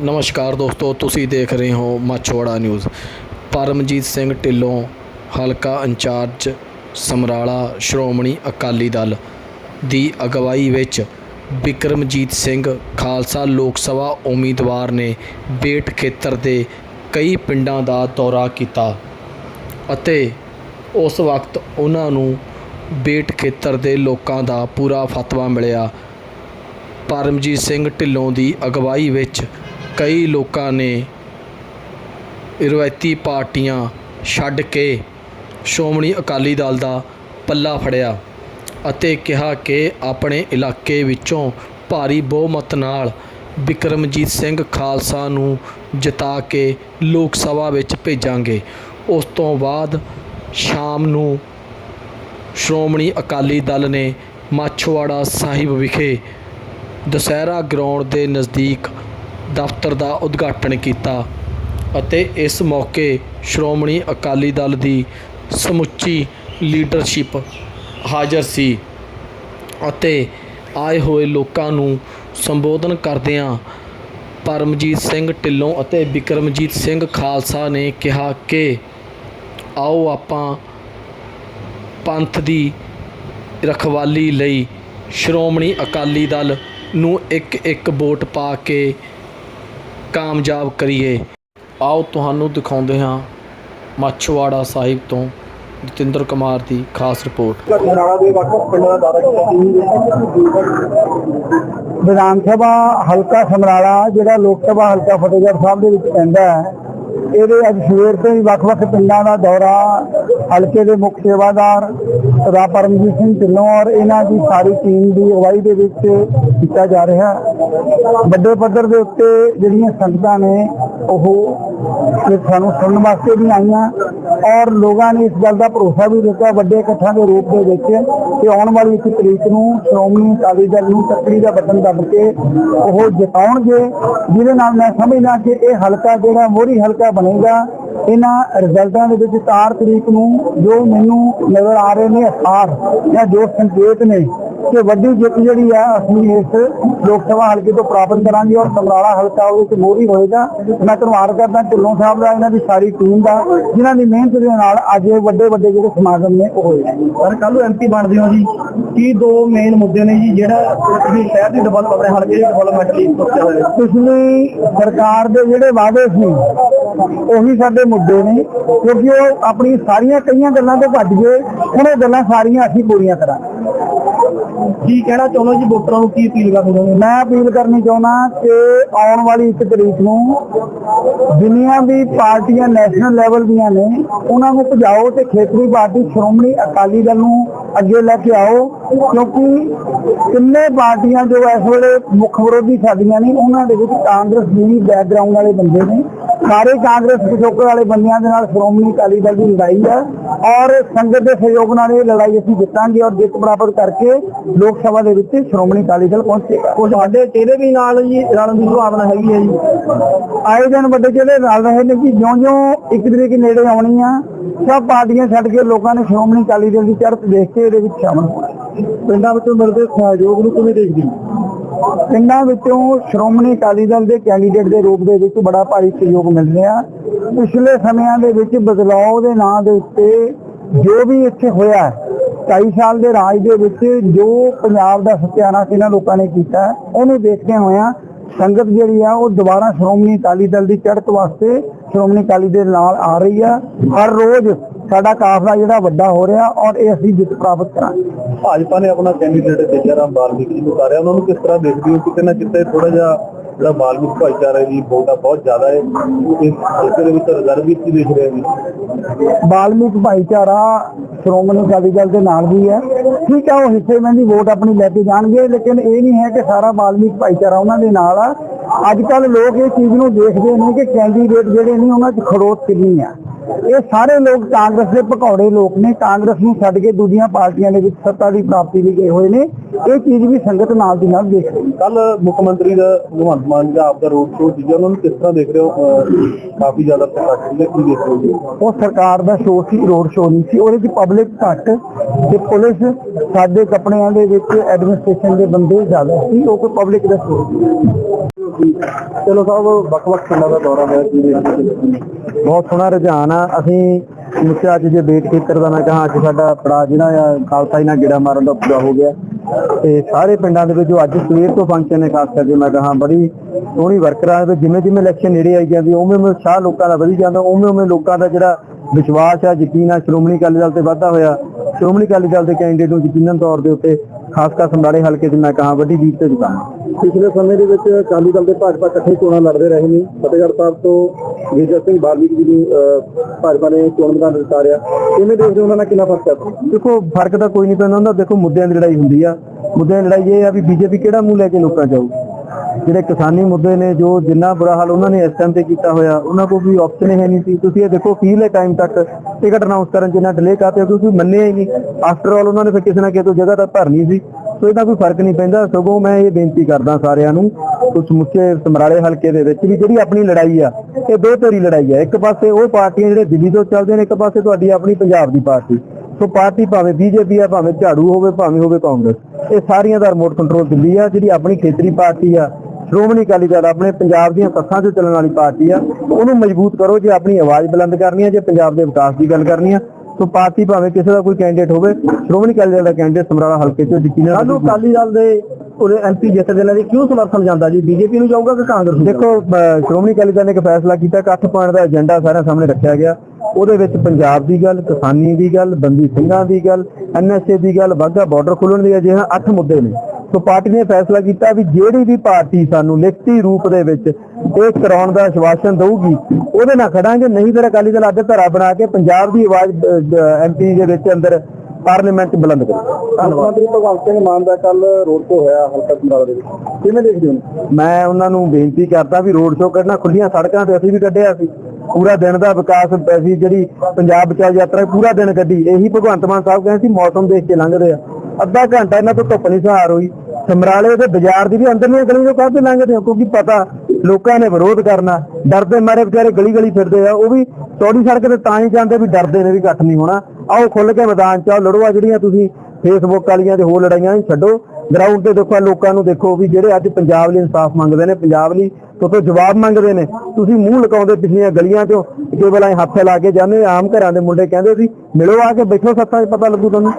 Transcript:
ਨਮਸਕਾਰ ਦੋਸਤੋ, ਤੁਸੀਂ ਦੇਖ ਰਹੇ ਹੋ ਮਾਛੋੜਾ ਨਿਊਜ਼। ਪਰਮਜੀਤ ਸਿੰਘ ਢਿੱਲੋਂ, ਹਲਕਾ ਇੰਚਾਰਜ ਸਮਰਾਲਾ ਸ਼੍ਰੋਮਣੀ ਅਕਾਲੀ ਦਲ ਦੀ ਅਗਵਾਈ ਵਿੱਚ ਬਿਕਰਮਜੀਤ ਸਿੰਘ ਖਾਲਸਾ ਲੋਕ ਸਭਾ ਉਮੀਦਵਾਰ ਨੇ ਬੇਟ ਖੇਤਰ ਦੇ ਕਈ ਪਿੰਡਾਂ ਦਾ ਦੌਰਾ ਕੀਤਾ ਅਤੇ ਉਸ ਵਕਤ ਉਹਨਾਂ ਨੂੰ ਬੇਟ ਖੇਤਰ ਦੇ ਲੋਕਾਂ ਦਾ ਪੂਰਾ ਫਤਵਾ ਮਿਲਿਆ। ਪਰਮਜੀਤ ਸਿੰਘ ਢਿੱਲੋਂ ਦੀ ਅਗਵਾਈ ਵਿੱਚ ਕਈ ਲੋਕਾਂ ਨੇ ਰਵਾਇਤੀ ਪਾਰਟੀਆਂ ਛੱਡ ਕੇ ਸ਼੍ਰੋਮਣੀ ਅਕਾਲੀ ਦਲ ਦਾ ਪੱਲਾ ਫੜਿਆ ਅਤੇ ਕਿਹਾ ਕਿ ਆਪਣੇ ਇਲਾਕੇ ਵਿੱਚੋਂ ਭਾਰੀ ਬਹੁਮਤ ਨਾਲ ਬਿਕਰਮਜੀਤ ਸਿੰਘ ਖਾਲਸਾ ਨੂੰ ਜਿਤਾ ਕੇ ਲੋਕ ਸਭਾ ਵਿੱਚ ਭੇਜਾਂਗੇ। ਉਸ ਤੋਂ ਬਾਅਦ ਸ਼ਾਮ ਨੂੰ ਸ਼੍ਰੋਮਣੀ ਅਕਾਲੀ ਦਲ ਨੇ ਮਾਛੋਵਾੜਾ ਸਾਹਿਬ ਵਿਖੇ ਦੁਸਹਿਰਾ ਗਰਾਊਂਡ ਦੇ ਨਜ਼ਦੀਕ ਦਫ਼ਤਰ ਦਾ ਉਦਘਾਟਨ ਕੀਤਾ ਅਤੇ ਇਸ ਮੌਕੇ ਸ਼੍ਰੋਮਣੀ ਅਕਾਲੀ ਦਲ ਦੀ ਸਮੁੱਚੀ ਲੀਡਰਸ਼ਿਪ ਹਾਜ਼ਰ ਸੀ ਅਤੇ ਆਏ ਹੋਏ ਲੋਕਾਂ ਨੂੰ ਸੰਬੋਧਨ ਕਰਦਿਆਂ ਪਰਮਜੀਤ ਸਿੰਘ ਢਿੱਲੋਂ ਅਤੇ ਬਿਕਰਮਜੀਤ ਸਿੰਘ ਖਾਲਸਾ ਨੇ ਕਿਹਾ ਕਿ, ਆਓ ਆਪਾਂ ਪੰਥ ਦੀ ਰਖਵਾਲੀ ਲਈ ਸ਼੍ਰੋਮਣੀ ਅਕਾਲੀ ਦਲ ਨੂੰ ਇੱਕ ਇੱਕ ਵੋਟ ਪਾ ਕੇ ਕਾਮਯਾਬ ਕਰੀਏ। ਆਓ ਤੁਹਾਨੂੰ ਦਿਖਾਉਂਦੇ ਹਾਂ ਮਾਛੋਵਾੜਾ ਸਾਹਿਬ ਤੋਂ ਜਤਿੰਦਰ ਕੁਮਾਰ ਦੀ ਖਾਸ ਰਿਪੋਰਟ। ਸਮਰਾਲਾ ਦੇ ਵੱਖ ਵੱਖ ਪਿੰਡਾਂ ਦਾ ਦੌਰਾ ਕੀਤਾ ਵਿਧਾਨ ਸਭਾ ਹਲਕਾ ਸਮਰਾਲਾ ਜਿਹੜਾ ਲੋਕ ਸਭਾ ਹਲਕਾ ਫਤਿਹਗੜ੍ਹ ਸਾਹਿਬ ਦੇ ਵਿੱਚ ਪੈਂਦਾ ਹੈ ਇਹਦੇ ਅੱਜ ਸਵੇਰ ਤੋਂ ਹੀ ਵੱਖ-ਵੱਖ ਪਿੰਡਾਂ ਦਾ ਦੌਰਾ, ਹਲਕੇ ਦੇ ਮੁੱਖ ਸੇਵਾਦਾਰ ਰਾ ਪਰਮਜੀਤ ਸਿੰਘ ਢਿੱਲੋਂ ਔਰ ਇਹਨਾਂ ਦੀ ਸਾਰੀ ਟੀਮ ਦੀ ਅਗਵਾਈ ਦੇ ਵਿੱਚ ਕੀਤਾ ਜਾ ਰਿਹਾ। ਵੱਡੇ ਪੱਧਰ ਦੇ ਉੱਤੇ ਜਿਹੜੀਆਂ ਸੰਗਤਾਂ ਨੇ ਉਹ ਸਾਨੂੰ ਸੁਣਨ ਵਾਸਤੇ ਵੀ ਆਈਆਂ ਔਰ ਲੋਕਾਂ ਨੇ ਇਸ ਗੱਲ ਦਾ ਭਰੋਸਾ ਵੀ ਦਿੱਤਾ, ਵੱਡੇ ਇਕੱਠਾਂ ਦੇ ਰੂਪ ਦੇ ਵਿੱਚ ਕਿ ਆਉਣ ਵਾਲੀ ਇੱਕ ਤਰੀਕ ਨੂੰ ਸ਼੍ਰੋਮਣੀ ਅਕਾਲੀ ਦਲ ਨੂੰ ਤੱਕੜੀ ਦਾ ਬਟਨ ਦੱਬ ਕੇ ਉਹ ਜਿਤਾਉਣਗੇ, ਜਿਹਦੇ ਨਾਲ ਮੈਂ ਸਮਝਦਾ ਕਿ ਇਹ ਹਲਕਾ ਜਿਹੜਾ ਮੋਹਰੀ ਹਲਕਾ ਬਣੇਗਾ, ਇਹਨਾਂ ਰਿਜ਼ਲਟਾਂ ਦੇ ਵਿੱਚ 4 ਤਰੀਕ ਨੂੰ ਜੋ ਮੈਨੂੰ ਨਜ਼ਰ ਆ ਰਹੇ ਨੇ ਅਸਾਰ ਜਾਂ ਜੋ ਸੰਕੇਤ ਨੇ ਕਿ ਵੱਡੀ ਜਿੱਤ ਜਿਹੜੀ ਆ ਅਸੀਂ ਇਸ ਲੋਕ ਸਭਾ ਹਲਕੇ ਤੋਂ ਪ੍ਰਾਪਤ ਕਰਾਂਗੇ ਔਰ ਸਮਰਾਲਾ ਹਲਕਾ ਉਹਦੇ ਵਿੱਚ ਮੋਹਰੀ ਹੋਏਗਾ। ਮੈਂ ਧੰਨਵਾਦ ਕਰਦਾ ਢਿੱਲੋਂ ਸਾਹਿਬ ਦਾ ਇਹਨਾਂ ਦੀ ਸਾਰੀ ਟੀਮ ਦਾ ਜਿਨ੍ਹਾਂ ਦੀ ਮਿਹਨਤ ਦੇ ਨਾਲ ਅੱਜ ਇਹ ਵੱਡੇ ਵੱਡੇ ਜਿਹੜੇ ਸਮਾਗਮ ਨੇ ਉਹ ਹੋਏ ਸਰ ਕੱਲ ਨੂੰ ਐਮਪੀ ਬਣਦੇ ਹੋ ਜੀ। ਕੀ ਦੋ ਮੇਨ ਮੁੱਦੇ ਨੇ ਜੀ ਜਿਹੜਾ ਤੁਸੀਂ ਸ਼ਹਿਰ ਦੀ ਡਿਵੈਲਪ ਆਪਣੇ ਹਲਕੇ ਦੀ ਡਿਵੈਲਪਮੈਂਟ ਲਈ ਸੋਚਿਆ ਹੋਇਆ ਪਿਛਲੀ ਸਰਕਾਰ ਦੇ ਜਿਹੜੇ ਵਾਅਦੇ ਸੀ ਉਹੀ ਸਾਡੇ ਮੁੱਦੇ ਨੇ ਕਿਉਂਕਿ ਉਹ ਆਪਣੀ ਸਾਰੀਆਂ ਕਈਆਂ ਗੱਲਾਂ ਤੋਂ ਭੱਜ ਗਏ ਹੁਣ ਇਹ ਗੱਲਾਂ ਸਾਰੀਆਂ ਅਸੀਂ ਪੂਰੀਆਂ ਕਰਾਂਗੇ। ਕੀ ਕਹਿਣਾ ਚਾਹੁੰਦਾ ਜੀ ਵੋਟਰਾਂ ਨੂੰ? ਕੀ ਅਪੀਲ ਕਰਨਾ ਚਾਹੁੰਦੇ ਮੈਂ ਅਪੀਲ ਕਰਨੀ ਚਾਹੁੰਦਾ ਕਿ ਆਉਣ ਵਾਲੀ ਇੱਕ ਤਰੀਕ ਨੂੰ ਜਿੰਨੀਆਂ ਵੀ ਪਾਰਟੀਆਂ ਨੈਸ਼ਨਲ ਲੈਵਲ ਦੀਆਂ ਨੇ, ਉਹਨਾਂ ਨੂੰ ਭਜਾਓ ਤੇ ਖੇਤਰੀ ਪਾਰਟੀ ਸ਼੍ਰੋਮਣੀ ਅਕਾਲੀ ਦਲ ਨੂੰ ਅੱਗੇ ਲੈ ਕੇ ਆਓ, ਕਿਉਂਕਿ ਤਿੰਨੇ ਪਾਰਟੀਆਂ ਜੋ ਇਸ ਵੇਲੇ ਮੁੱਖ ਵਿਰੋਧੀ ਸਾਡੀਆਂ ਨੇ, ਉਹਨਾਂ ਦੇ ਵਿੱਚ ਕਾਂਗਰਸ ਦੀ ਵੀ ਬੈਕਗ੍ਰਾਉਂਡ ਵਾਲੇ ਬੰਦੇ ਨੇ। ਸਾਰੇ ਕਾਂਗਰਸ ਪਿਛੋਕੜ ਵਾਲੇ ਬੰਦਿਆਂ ਦੇ ਨਾਲ ਸ਼੍ਰੋਮਣੀ ਅਕਾਲੀ ਦਲ ਦੀ ਲੜਾਈ ਹੈ ਔਰ ਸੰਗਤ ਦੇ ਸਹਿਯੋਗ ਨਾਲ ਇਹ ਲੜਾਈ ਅਸੀਂ ਜਿੱਤਾਂਗੇ ਔਰ ਜਿੱਤ ਬਰਾਬਰ ਕਰਕੇ ਲੋਕ ਸਭਾ ਦੇ ਵਿੱਚ ਸ਼੍ਰੋਮਣੀ ਅਕਾਲੀ ਦਲ ਪਹੁੰਚੇਗਾ ਕੁਝ ਵੱਡੇ ਚਿਹਰੇ ਵੀ ਨਾਲ ਜੀ ਰਲਣ ਦੀ ਸੰਭਾਵਨਾ ਹੈਗੀ ਹੈ ਜੀ। ਆਏ ਦਿਨ ਵੱਡੇ ਚਿਹਰੇ ਰਲ ਰਹੇ ਨੇ ਕਿ ਜਿਉਂ-ਜਿਉਂ ਇੱਕ ਤਰੀਕ ਨੇੜੇ ਆਉਣੀ ਆ ਸਭ ਪਾਰਟੀਆਂ ਛੱਡ ਕੇ ਲੋਕਾਂ ਨੇ ਸ਼੍ਰੋਮਣੀ ਅਕਾਲੀ ਦਲ ਦੀ ਚੜ੍ਹਤ ਦੇਖ ਕੇ ਇਹਦੇ ਵਿੱਚ ਸ਼ਾਮਲ ਹੋਣਾ। ਪਿੰਡਾਂ ਵਿੱਚੋਂ ਮਿਲਦੇ ਸਹਿਯੋਗ ਨੂੰ ਕਿਵੇਂ ਦੇਖਦੇ ਪਿੰਡਾਂ ਵਿੱਚੋਂ ਸ਼੍ਰੋਮਣੀ ਅਕਾਲੀ ਦਲ ਦੇ ਕੈਂਡੀਡੇਟ ਦੇ ਰੂਪ ਦੇ ਵਿੱਚ ਬੜਾ ਭਾਰੀ ਸਹਿਯੋਗ ਮਿਲ ਰਿਹਾ। ਪਿਛਲੇ ਸਮਿਆਂ ਦੇ ਵਿੱਚ ਬਦਲਾਅ ਦੇ ਨਾਂ ਦੇ ਉੱਤੇ ਜੋ ਵੀ ਇੱਥੇ ਹੋਇਆ 22 ਸਾਲ ਦੇ ਰਾਜ ਦੇ ਵਿੱਚ ਜੋ ਪੰਜਾਬ ਦਾ ਸਤਿਆਨਾਸ਼ ਇਹਨਾਂ ਲੋਕਾਂ ਨੇ ਕੀਤਾ ਉਹਨੂੰ ਦੇਖਦੇ ਹੋਇਆਂ ਸੰਗਤ ਜਿਹੜੀ ਆ ਉਹ ਦੁਬਾਰਾ ਸ਼੍ਰੋਮਣੀ ਅਕਾਲੀ ਦਲ ਦੀ ਚੜ੍ਹਤ ਵਾਸਤੇ ਸ਼੍ਰੋਮਣੀ ਅਕਾਲੀ ਦੇ ਨਾਲ ਆ ਰਹੀ ਆ। ਹਰ ਰੋਜ਼ ਸਾਡਾ ਕਾਫਲਾ ਜਿਹੜਾ ਵੱਡਾ ਹੋ ਰਿਹਾ ਔਰ ਇਹ ਅਸੀਂ ਜਿੱਤ ਪ੍ਰਾਪਤ ਕਰਾਂਗੇ। ਭਾਜਪਾ ਨੇ ਆਪਣਾ ਕੈਂਡੀਡੇਟ ਦੇਖਿਆ ਰਾਮ ਬਾਲਮੀਕੀ ਨੂੰ ਉਤਾਰਿਆ। ਉਹਨਾਂ ਨੂੰ ਕਿਸ ਤਰ੍ਹਾਂ ਦੇਖਦੇ ਹੋ? ਕਿਤੇ ਨਾ ਕਿਤੇ ਥੋੜਾ ਜਿਹਾ ਜਿਹੜਾ ਬਾਲਮੀਕ ਭਾਈਚਾਰਾ ਦੀ ਵੋਟਾ ਬਹੁਤ ਜ਼ਿਆਦਾ ਹੈ। ਇਸ ਦੇ ਵਿੱਚ ਰਿਜ਼ਰਵ ਵੀ ਦੇਖ ਰਹੇ ਨੇ ਬਾਲਮੀਕ ਭਾਈਚਾਰਾ ਸ਼੍ਰੋਮਣੀ ਅਕਾਲੀ ਦਲ ਦੇ ਨਾਲ ਵੀ ਹੈ ਠੀਕ ਹੈ ਉਹ ਹਿੱਸੇ ਹਿੱਸੇਮੰਦੀ ਵੋਟ ਆਪਣੀ ਲੈ ਕੇ ਜਾਣਗੇ, ਲੇਕਿਨ ਇਹ ਨਹੀਂ ਹੈ ਕਿ ਸਾਰਾ ਬਾਲਮੀਕ ਭਾਈਚਾਰਾ ਉਹਨਾਂ ਦੇ ਨਾਲ ਆ। ਅੱਜ ਕੱਲ ਲੋਕ ਇਹ ਚੀਜ਼ ਨੂੰ ਦੇਖਦੇ ਨੇ ਕਿ ਕੈਂਡੀਡੇਟ ਜਿਹੜੇ ਨੇ ਉਹਨਾਂ 'ਚ ਖੜੋਤ ਕਿੰਨੀ ਆ। ਇਹ ਸਾਰੇ ਲੋਕ ਕਾਂਗਰਸ ਦੇ ਭਕੌੜੇ ਲੋਕ ਨੇ ਕਾਂਗਰਸ ਨੂੰ ਛੱਡ ਕੇ ਦੂਜੀਆਂ ਪਾਰਟੀਆਂ ਦੇ ਵਿੱਚ ਸੱਤਾ ਦੀ ਪ੍ਰਾਪਤੀ ਲਈ ਗਏ ਹੋਏ ਨੇ। ਇਹ ਚੀਜ਼ ਵੀ ਸੰਗਤ ਨਾਲ ਦੀ ਨਾਲ ਦੇਖ ਰਹੀ ਹੈ ਕੱਲ ਮੁੱਖ ਮੰਤਰੀ ਦਾ ਭਗਵੰਤ ਮਾਨ ਦਾ ਆਪਦਾ ਰੋਡ ਸ਼ੋਅ ਸੀਗਾ ਉਹਨਾਂ ਨੂੰ ਕਿਸ ਤਰ੍ਹਾਂ ਦੇਖ ਰਹੇ ਹੋ? ਕਾਫੀ ਜ਼ਿਆਦਾ ਪ੍ਰਕਾਸ਼ ਸੀਗਾ ਕੀ ਦੇਖ ਰਹੇ ਹੋ? ਉਹ ਸਰਕਾਰ ਦਾ ਸ਼ੋਅ ਸੀ ਰੋਡ ਸ਼ੋਅ ਨਹੀਂ ਸੀ। ਉਹਦੇ 'ਚ ਪਬਲਿਕ ਘੱਟ ਤੇ ਪੁਲਿਸ ਸਾਡੇ ਕੱਪੜਿਆਂ ਦੇ ਵਿੱਚ ਐਡਮਿਨਿਸਟ੍ਰੇਸ਼ਨ ਦੇ ਬੰਦੇ ਜ਼ਿਆਦਾ ਸੀ ਉਹ ਕੋਈ ਪਬਲਿਕ ਦਾ ਸ਼ੋਅ ਸੀ। ਚਲੋ ਸਾਹਿਬ ਵੱਖ-ਵੱਖ ਪਿੰਡਾਂ ਦਾ ਦੌਰਾ ਹੋਇਆ ਕੀ ਬਹੁਤ ਸੋਹਣਾ ਰੁਝਾਨ ਆ। ਅਸੀਂ ਮੁੱਖਿਆ ਅੱਜ ਜੇ ਬੇਟ ਖੇਤਰ ਦਾ ਮੈਂ ਕਹਾਂ, ਅੱਜ ਸਾਡਾ ਪੜਾ ਜਿਹੜਾ ਆ, ਖਾਲਸਾ ਜੀ ਨਾਲ ਗੇੜਾ ਮਾਰਨ ਦਾ ਪੂਰਾ ਹੋ ਗਿਆ। ਤੇ ਸਾਰੇ ਪਿੰਡਾਂ ਦੇ ਵਿੱਚ ਜੋ ਅੱਜ ਸਵੇਰ ਤੋਂ ਫੰਕਸ਼ਨ ਨੇ, ਖਾਸ ਕਰਕੇ ਮੈਂ ਕਹਾਂ, ਬੜੀ ਸੋਹਣੀ ਵਰਕਰਾਂ ਦੇ ਜਿਵੇਂ ਜਿਵੇਂ ਇਲੈਕਸ਼ਨ ਨੇੜੇ ਆਈ ਜਾਂਦੀ, ਉਵੇਂ ਉਵੇਂ ਸਾਹ ਲੋਕਾਂ ਦਾ ਵਧੀ ਜਾਂਦਾ, ਉਵੇਂ ਉਵੇਂ ਲੋਕਾਂ ਦਾ ਜਿਹੜਾ ਵਿਸ਼ਵਾਸ ਆ, ਯਕੀਨ ਆ, ਸ਼੍ਰੋਮਣੀ ਅਕਾਲੀ ਦਲ ਤੇ ਵਾਧਾ ਹੋਇਆ। ਸ਼੍ਰੋਮਣੀ ਅਕਾਲੀ ਦਲ ਦੇ ਕੈਂਡੀਡੇਟ ਨੂੰ ਯਕੀਨਨ ਤੌਰ ਦੇ ਉੱਤੇ ਖਾਸ ਕਰ ਸਮਰਾਲੇ ਹਲਕੇ 'ਚ ਮੈਂ ਕਹਾਂ, ਵੱਡੀ ਜੀਤ ਤੇ ਜਿਤਾਉਣਾ ਪਿਛਲੇ ਸਮੇਂ ਦੇ ਵਿੱਚ ਅਕਾਲੀ ਦਲ ਦੇ ਭਾਜਪਾ ਇਕੱਠੇ ਚੋਣਾਂ ਲੜਦੇ ਰਹੇ ਨੇ। ਫਤਿਹਗੜ੍ਹ ਸਾਹਿਬ ਤੋਂ ਵਿਜੇ ਸਿੰਘ ਬਾਰਮੀਕ ਜੀ ਨੂੰ ਭਾਜਪਾ ਨੇ ਚੋਣ ਮੈਦਾਨ ਵਿੱਚ ਉਤਾਰਿਆ। ਕਿਵੇਂ ਦੇਖਦੇ ਉਹਨਾਂ ਨਾਲ ਕਿੰਨਾ ਫ਼ਰਕ ਹੈ ਦੇਖੋ, ਫ਼ਰਕ ਤਾਂ ਕੋਈ ਨਹੀਂ ਪੈਂਦਾ। ਹੁੰਦਾ ਦੇਖੋ, ਮੁੱਦਿਆਂ ਦੀ ਲੜਾਈ ਹੁੰਦੀ ਆ। ਮੁੱਦਿਆਂ ਦੀ ਲੜਾਈ ਇਹ ਆ ਵੀ ਬੀਜੇਪੀ ਕਿਹੜਾ ਮੂੰਹ ਲੈ ਕੇ ਲੋਕਾਂ ਜਾਊ ਜਿਹੜੇ ਕਿਸਾਨੀ ਮੁੱਦੇ ਨੇ, ਜੋ ਜਿੰਨਾ ਬੁਰਾ ਹਾਲ ਉਹਨਾਂ ਨੇ ਇਸ ਟਾਈਮ ਤੇ ਕੀਤਾ ਹੋਇਆ, ਉਹਨਾਂ ਕੋਲ ਵੀ ਆਪਸ਼ਨ ਹੈ ਨਹੀਂ ਸੀ। ਤੁਸੀਂ ਇਹ ਦੇਖੋ ਫੀਲ ਟਾਈਮ ਤੱਕ ਟਿਕਟ ਅਨਾਉਂਸ ਕਰਨ ਚ ਡਿਲੇ ਕਰਤੇ ਕਿਉਂਕਿ ਮੰਨਿਆ ਹੀ ਨਹੀਂ। ਆਫਟਰ ਆਲ ਉਹਨਾਂ ਨੇ ਫਿਰ ਕਿਸੇ ਨਾ ਕਿਸੇ ਤੋਂ ਜਗ੍ਹਾ ਤਾਂ ਭਰਨੀ ਸੀ। ਸੋ ਇਹਦਾ ਕੋਈ ਫ਼ਰਕ ਨਹੀਂ ਪੈਂਦਾ, ਸਗੋਂ ਮੈਂ ਇਹ ਬੇਨਤੀ ਕਰਦਾ ਸਾਰਿਆਂ ਨੂੰ ਕੁਝ ਮੁੱਖੇ ਸਮਰਾਲੇ ਹਲਕੇ ਦੇ ਵਿੱਚ ਵੀ ਜਿਹੜੀ ਆਪਣੀ ਲੜਾਈ ਆ, ਇਹ ਦੋ ਲੜਾਈ ਆ। ਇੱਕ ਪਾਸੇ ਉਹ ਪਾਰਟੀਆਂ ਜਿਹੜੇ ਦਿੱਲੀ ਤੋਂ ਚੱਲਦੇ ਨੇ, ਇੱਕ ਪਾਸੇ ਤੁਹਾਡੀ ਆਪਣੀ ਪੰਜਾਬ ਦੀ ਪਾਰਟੀ। ਸੋ ਪਾਰਟੀ ਭਾਵੇਂ ਬੀਜੇਪੀ ਆ, ਭਾਵੇਂ ਝਾੜੂ ਹੋਵੇ, ਭਾਵੇਂ ਹੋਵੇ ਕਾਂਗਰਸ, ਇਹ ਸਾਰੀਆਂ ਦਾ ਰਿਮੋਟ ਕੰਟਰੋਲ ਦਿੱਲੀ ਆ, ਜਿਹੜੀ ਆਪਣੀ ਖੇਤਰੀ ਪਾਰਟੀ ਆ, ਸ਼੍ਰੋਮਣੀ ਅਕਾਲੀ ਦਲ ਆਪਣੇ ਪੰਜਾਬ ਦੀਆਂ ਸੱਥਾਂ 'ਚ ਚੱਲਣ ਵਾਲੀ ਪਾਰਟੀ ਆ, ਉਹਨੂੰ ਮਜ਼ਬੂਤ ਕਰੋ, ਜੇ ਆਪਣੀ ਆਵਾਜ਼ ਬੁਲੰਦ ਕਰਨੀ ਆ, ਜੇ ਪੰਜਾਬ ਦੇ ਵਿਕਾਸ ਦੀ ਗੱਲ ਕਰਨੀ ਆ ਸੋ ਪਾਰਟੀ ਭਾਵੇਂ ਕਿਸੇ ਦਾ ਕੋਈ ਕੈਂਡੀਡੇਟ ਹੋਵੇ ਸ਼੍ਰੋਮਣੀ ਅਕਾਲੀ ਦਲ ਦਾ ਕੈਂਡੀਡੇਟ ਸਮਰਾਲਾ ਹਲਕੇ 'ਚੋਂ ਯਕੀਨਨ ਸਾਨੂੰ ਅਕਾਲੀ ਦਲ ਦੇ ਉਹਦੇ ਐਮਪੀ ਇਹਨਾਂ ਦੀ ਕਿਉਂ ਸਮਰਥਨ ਜਾਂਦਾ ਜੀ? ਬੀਜੇਪੀ ਨੂੰ ਜਾਊਗਾ ਕਿ ਕਾਂਗਰਸ ਨੂੰ ਦੇਖੋ ਸ਼੍ਰੋਮਣੀ ਅਕਾਲੀ ਦਲ ਨੇ ਇੱਕ ਫੈਸਲਾ ਕੀਤਾ ਕਿ 8 ਪੁਆਇੰਟ ਦਾ ਏਜੰਡਾ ਸਾਰਿਆਂ ਸਾਹਮਣੇ ਰੱਖਿਆ ਗਿਆ। ਉਹਦੇ ਵਿੱਚ ਪੰਜਾਬ ਦੀ ਗੱਲ ਕਿਸਾਨੀ ਦੀ ਗੱਲ ਬੰਦੀ ਸਿੰਘਾਂ ਦੀ ਗੱਲ ਐਨਐਸਏ ਦੀ ਗੱਲ ਵਾਘਾ ਬਾਰਡਰ ਖੋਲਣ ਦੀ ਅਜਿਹਾ 8 ਮੁੱਦੇ ਨੇ। ਸੋ ਪਾਰਟੀ ਨੇ ਫੈਸਲਾ ਕੀਤਾ ਵੀ ਜਿਹੜੀ ਵੀ ਪਾਰਟੀ ਸਾਨੂੰ ਲਿਖਤੀ ਰੂਪ ਦੇ ਵਿੱਚ ਇਹ ਕਰਾਉਣ ਦਾ ਆਸ਼ਵਾਸਨ ਦਊਗੀ। ਉਹਦੇ ਨਾਲ ਖੜਾਂਗੇ। ਨਹੀਂ ਫਿਰ ਅਕਾਲੀ ਦਲ ਅੱਧ ਧਰਾ ਬਣਾ ਕੇ ਪੰਜਾਬ ਦੀ ਆਵਾਜ਼ ਐਮਪੀ ਦੇ ਵਿੱਚ ਅੰਦਰ ਪਾਰਲੀਮੈਂਟ ਬੁਲੰਦ ਕਰੇ। ਮੰਤਰੀ ਭਗਵੰਤ ਸਿੰਘ ਮਾਨ ਦਾ ਕੱਲ ਰੋਡ ਤੋਂ ਹੋਇਆ ਹਲਕਾ ਸਮਰਾਲਾ ਦੇ ਵਿੱਚ। ਕਿਵੇਂ ਦੇਖਦੇ ਹੋ? ਮੈਂ ਉਹਨਾਂ ਨੂੰ ਬੇਨਤੀ ਕਰਦਾ ਵੀ ਰੋਡ ਸ਼ੋਅ ਕਰਨਾ ਖੁੱਲੀਆਂ ਸੜਕਾਂ ਤੇ ਅਸੀਂ ਵੀ ਕੱਢਿਆ ਸੀ। ਪੂਰਾ ਦਿਨ ਦਾ ਵਿਕਾਸ ਅਸੀਂ ਜਿਹੜੀ ਪੰਜਾਬ ਬਚਾਓ ਯਾਤਰਾ ਪੂਰਾ ਦਿਨ ਕੱਢੀ। ਇਹੀ ਭਗਵੰਤ ਮਾਨ ਸਾਹਿਬ ਕਹਿੰਦੇ ਸੀ ਮੌਸਮ ਦੇਖ ਕੇ ਲੰਘਦੇ ਆ। ਅੱਧਾ ਘੰਟਾ ਇਹਨਾਂ ਤੋਂ ਧੁੱਪ ਨਹੀਂ ਸਹਾਰ ਹੋਈ। ਸਮਰਾਲੇ ਦੇ ਬਾਜ਼ਾਰ ਦੀ ਵੀ ਅੰਦਰਲੀਆਂ ਗਲੀਆਂ ਤੋਂ ਕਾਹਤੇ ਲੰਘਦੇ ਹੋ ਕਿਉਂਕਿ ਪਤਾ ਲੋਕਾਂ ਨੇ ਵਿਰੋਧ ਕਰਨਾ, ਡਰਦੇ ਮਾਰੇ ਵਿਚਾਰੇ ਗਲੀ ਗਲੀ ਫਿਰਦੇ ਆ, ਉਹ ਵੀ ਚੌੜੀ ਸੜਕ ਤੇ ਤਾਂ ਹੀ ਜਾਂਦੇ ਵੀ ਡਰਦੇ ਨੇ ਵੀ ਇਕੱਠ ਨਹੀਂ ਹੋਣਾ। ਆਓ ਖੁੱਲ ਕੇ ਮੈਦਾਨ ਚ ਆਓ ਲੜੋ ਆ ਜਿਹੜੀਆਂ ਤੁਸੀਂ ਫੇਸਬੁੱਕ ਵਾਲੀਆਂ ਤੇ ਹੋਰ ਲੜਾਈਆਂ ਛੱਡੋ। ਗਰਾਊਂਡ ਤੇ ਦੇਖੋ ਲੋਕਾਂ ਨੂੰ ਦੇਖੋ ਵੀ ਜਿਹੜੇ ਅੱਜ ਪੰਜਾਬ ਲਈ ਇਨਸਾਫ ਮੰਗਦੇ ਨੇ, ਪੰਜਾਬ ਲਈ ਤੋਂ ਜਵਾਬ ਮੰਗਦੇ ਨੇ। ਤੁਸੀਂ ਮੂੰਹ ਲਗਾਉਂਦੇ ਪਿਛਲੀਆਂ ਗਲੀਆਂ ਚੋਂ, ਕੇਵਲ ਐ ਹੱਥੇ ਲਾ ਕੇ ਜਾਂਦੇ ਆਮ ਘਰਾਂ ਦੇ ਮੁੰਡੇ ਕਹਿੰਦੇ ਸੀ, ਮਿਲੋ ਆ ਕੇ, ਬੈਠੋ ਸੱਤਾਂ 'ਚ ਪਤਾ ਲੱਗੂ ਤੁਹਾਨੂੰ।